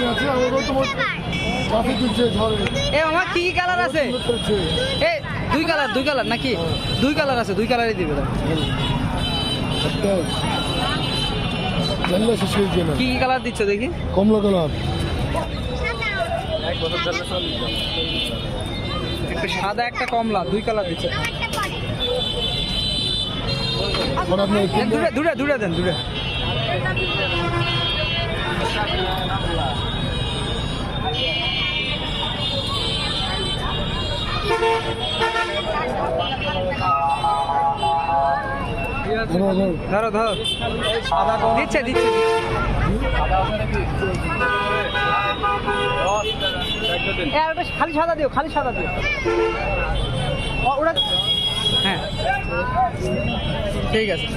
দামি আছে ওগুলো তোমার গাছে তুলছে ঝড়ে। এ মামা কি কালার আছে? এ দুই কালার দুই কালার নাকি? দুই কালার আছে দুই কালারই দিবে। হয়ে কি কি কালার দিচ্ছ দেখি? কমলা কালার। একটা সাদা একটা কমলা দুই কালার দিচ্ছে। দূরে দূরে দূরে দেন দূরে। ধরো, ধরো। দিচ্ছে দিচ্ছে খালি সাদা দিও খালি সাদা দিও। ও, ওটা হ্যাঁ। ঠিক আছে।